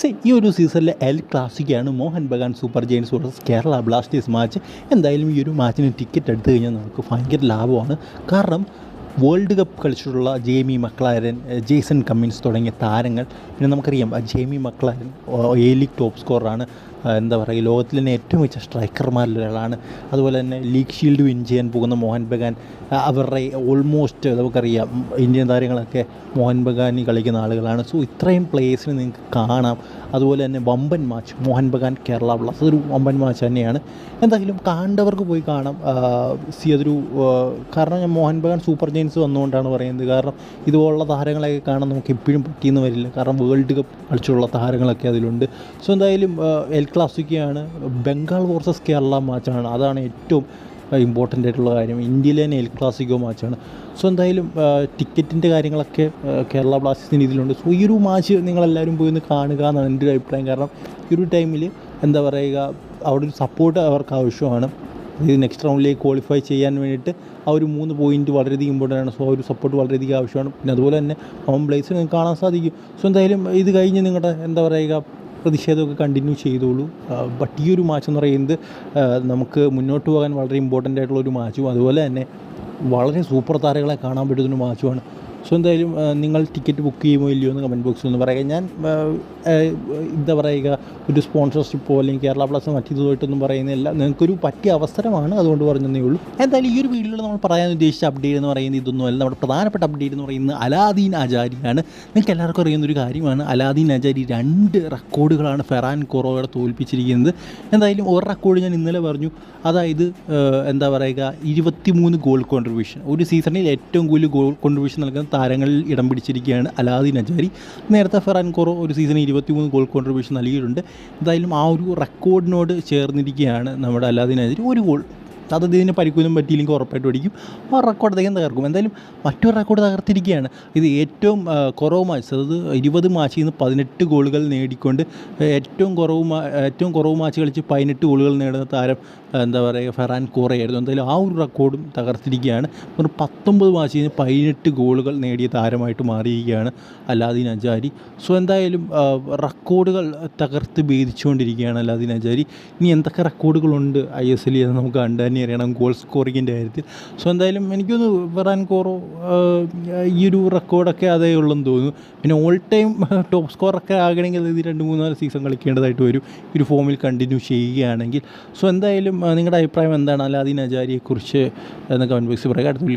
C ഈ ഒരു സീസണിലെ എൽ ക്ലാസിക്കാണ് Mohun Bagan super giants versus Kerala blasters match എന്തായാലും ഈ ഒരു മാച്ചിന് ടിക്കറ്റ് എടുത്തു കഴിഞ്ഞാൽ നമുക്ക് ഭയങ്കര ലാഭമാണ്. കാരണം വേൾഡ് കപ്പ് കളിച്ചിട്ടുള്ള ജേമി മക്ലാരൻ ജേസൺ കമ്മിൻസ് തുടങ്ങിയ താരങ്ങൾ. പിന്നെ നമുക്കറിയാം ജേമി മക്ലാരൻ ലീഗ് ടോപ്പ് സ്കോറാണ് എന്താ പറയുക ഈ ലോകത്തിലെ തന്നെ ഏറ്റവും മികച്ച സ്ട്രൈക്കർമാരിൽ ഒരാളാണ്. അതുപോലെ തന്നെ ലീഗ് ഷീൽഡ് വിൻ ചെയ്യാൻ പോകുന്ന മോഹൻ ബഗാൻ. അവരുടെ ഓൾമോസ്റ്റ് നമുക്കറിയാം ഇന്ത്യൻ താരങ്ങളൊക്കെ മോഹൻ ബഗാനിൽ കളിക്കുന്ന ആളുകളാണ്. സോ ഇത്രയും പ്ലേയേഴ്സിനെ നിങ്ങൾക്ക് കാണാം. അതുപോലെ തന്നെ വമ്പൻ മാച്ച് മോഹൻ ബഗാൻ കേരള ബ്ലാസ്റ്റേഴ്സ്. ഒരു വമ്പൻ മാച്ച് തന്നെയാണ്. എന്തായാലും കാണേണ്ടവർക്ക് പോയി കാണാം. സി അതൊരു കാരണം ഞാൻ മോഹൻ ബഗാൻ സൂപ്പർ ജെയിൻസ് വന്നുകൊണ്ടാണ് പറയുന്നത്. കാരണം ഇതുപോലുള്ള താരങ്ങളെയൊക്കെ കാണാൻ നമുക്ക് എപ്പോഴും പറ്റിയെന്ന് വരില്ല. കാരണം വേൾഡ് കപ്പ് കളിച്ചുള്ള താരങ്ങളൊക്കെ അതിലുണ്ട്. സോ എന്തായാലും എൽ ക്ലാസിക്കയാണ് ബംഗാൾ വേഴ്സസ് കേരള മാച്ചാണ് അതാണ് ഏറ്റവും ഇമ്പോർട്ടന്റ് ആയിട്ടുള്ള കാര്യം. ഇന്ത്യയിലെ തന്നെ എൽ ക്ലാസിക്കോ മാച്ചാണ് സോ എന്തായാലും ടിക്കറ്റിന്റെ കാര്യങ്ങളൊക്കെ കേരള ബ്ലാസ്റ്റേഴ്സിന്റെ ഇതിലുണ്ട് സോ ഈ ഒരു മാച്ച് നിങ്ങളെല്ലാവരും പോയി ഒന്ന് കാണുക എന്നാണ് എന്റെ ഒരു അഭിപ്രായം. കാരണം ഈ ഒരു ടൈമിൽ എന്താ പറയുക അവിടെ ഒരു സപ്പോർട്ട് അവർക്ക് ആവശ്യമാണ്. ഇത് നെക്സ്റ്റ് റൗണ്ടിലേക്ക് ക്വാളിഫൈ ചെയ്യാൻ വേണ്ടിയിട്ട് ആ ഒരു മൂന്ന് പോയിന്റ് വളരെയധികം ഇമ്പോർട്ടന്റ് ആണ്. സോ ആ ഒരു സപ്പോർട്ട് വളരെയധികം ആവശ്യമാണ്. പിന്നെ അതുപോലെ തന്നെ ഹോം പ്ലേസ് നിങ്ങൾക്ക് കാണാൻ സാധിക്കും. സോ എന്തായാലും ഇത് കഴിഞ്ഞ് നിങ്ങളുടെ എന്താ പറയുക പ്രതിഷേധമൊക്കെ കണ്ടിന്യൂ ചെയ്തോളൂ. ബട്ട് ഈ ഒരു മാച്ച് എന്ന് പറയുന്നത് നമുക്ക് മുന്നോട്ട് പോകാൻ വളരെ ഇമ്പോർട്ടന്റ് ആയിട്ടുള്ള ഒരു മാച്ചും അതുപോലെ തന്നെ വളരെ സൂപ്പർ താരങ്ങളെ കാണാൻ പറ്റുന്ന ഒരു മാച്ചുമാണ് സോ എന്തായാലും നിങ്ങൾ ടിക്കറ്റ് ബുക്ക് ചെയ്യുമോ ഇല്ലയോ എന്ന് കമന്റ് ബോക്സിൽ ഒന്ന് പറയുക. ഞാൻ എന്താ പറയുക ഒരു സ്പോൺസർഷിപ്പോ അല്ലെങ്കിൽ കേരള പ്ലസ് മറ്റിതുമായിട്ടൊന്നും പറയുന്നില്ല. നിങ്ങൾക്കൊരു പറ്റിയ അവസരമാണ് അതുകൊണ്ട് പറഞ്ഞതേ ഉള്ളൂ. എന്തായാലും ഈ ഒരു വീഡിയോയിൽ നമ്മൾ പറയാൻ ഉദ്ദേശിച്ച അപ്ഡേറ്റ് എന്ന് പറയുന്നത് ഇതൊന്നുമല്ല നമ്മുടെ പ്രധാനപ്പെട്ട അപ്ഡേറ്റ് എന്ന് പറയുന്നത് അലാദീൻ ആചാരിയാണ്. നിങ്ങൾക്ക് എല്ലാവർക്കും അറിയുന്ന ഒരു കാര്യമാണ്. അലാദീൻ ആചാരി രണ്ട് റെക്കോർഡുകളാണ് ഫെറാൻ കൊറോയുടെ തോൽപ്പിച്ചിരിക്കുന്നത്. എന്തായാലും ഒരു റെക്കോർഡ് ഞാൻ ഇന്നലെ പറഞ്ഞു. അതായത് എന്താ പറയുക ഇരുപത്തിമൂന്ന് ഗോൾ കോൺട്രിബ്യൂഷൻ ഒരു സീസണിൽ ഏറ്റവും കൂടുതൽ ഗോൾ കോൺട്രിബ്യൂഷൻ നൽകുന്ന താരങ്ങളിൽ ഇടം പിടിച്ചിരിക്കുകയാണ് അലാദീൻ അജാരി നേരത്തെ ഫെറാൻ കോറോ ഒരു സീസണിൽ ഇരുപത്തിമൂന്ന് ഗോൾ കോൺട്രിബ്യൂഷൻ നൽകിയിട്ടുണ്ട്. എന്തായാലും ആ ഒരു റെക്കോർഡിനോട് ചേർന്നിരിക്കുകയാണ് നമ്മുടെ അലാദീൻ അജാരി ഒരു ഗോൾ അത് ഇതിന് പരിക്കൊന്നും പറ്റിയില്ലെങ്കിൽ ഉറപ്പായിട്ട് അടിക്കും. ആ റെക്കോർഡ് അദ്ദേഹം തകർക്കും. എന്തായാലും മറ്റൊരു റെക്കോർഡ് തകർത്തിരിക്കുകയാണ്. ഇത് ഏറ്റവും കുറവ് മാച്ച് അതായത് ഇരുപത് മാച്ചിൽ നിന്ന് പതിനെട്ട് ഗോളുകൾ നേടിക്കൊണ്ട് ഏറ്റവും കുറവ് ഏറ്റവും കുറവ് മാച്ച് കളിച്ച് പതിനെട്ട് ഗോളുകൾ നേടുന്ന താരം എന്താ പറയുക ഫെറാൻ കോറയായിരുന്നു. എന്തായാലും ആ ഒരു റെക്കോർഡും തകർത്തിരിക്കുകയാണ്. ഒരു പത്തൊമ്പത് മാച്ചിൽ നിന്ന് പതിനെട്ട് ഗോളുകൾ നേടിയ താരമായിട്ട് മാറിയിരിക്കുകയാണ് അലാദീൻ അജാരി. സോ എന്തായാലും റെക്കോർഡുകൾ തകർത്ത് ഭേദിച്ചുകൊണ്ടിരിക്കുകയാണ് അലാദീൻ അജാരി. ഇനി എന്തൊക്കെ റെക്കോർഡുകളുണ്ട് ഐ എസ് എല്ലിൽ എന്ന് നമുക്ക് കണ്ടു തന്നെ അറിയണം ഗോൾ സ്കോറിങ്ങിന്റെ കാര്യത്തിൽ. സോ എന്തായാലും എനിക്കൊന്ന് ഫെറാൻ കോറോ ഈ ഒരു റെക്കോർഡൊക്കെ അതേ ഉള്ളെന്ന് തോന്നുന്നു. പിന്നെ ഓൾ ടൈം ടോപ്പ് സ്കോറൊക്കെ ആകണമെങ്കിൽ ഇത് രണ്ട് മൂന്നാൽ സീസൺ കളിക്കേണ്ടതായിട്ട് വരും. ഒരു ഫോമിൽ കണ്ടിന്യൂ ചെയ്യുകയാണെങ്കിൽ. സോ എന്തായാലും നിങ്ങളുടെ അഭിപ്രായം എന്താണ്? അലാദീൻ അജാരിയെക്കുറിച്ച് എന്ന് കമന്റ് ബോക്സിൽ പറയുക അടുത്ത ഒരു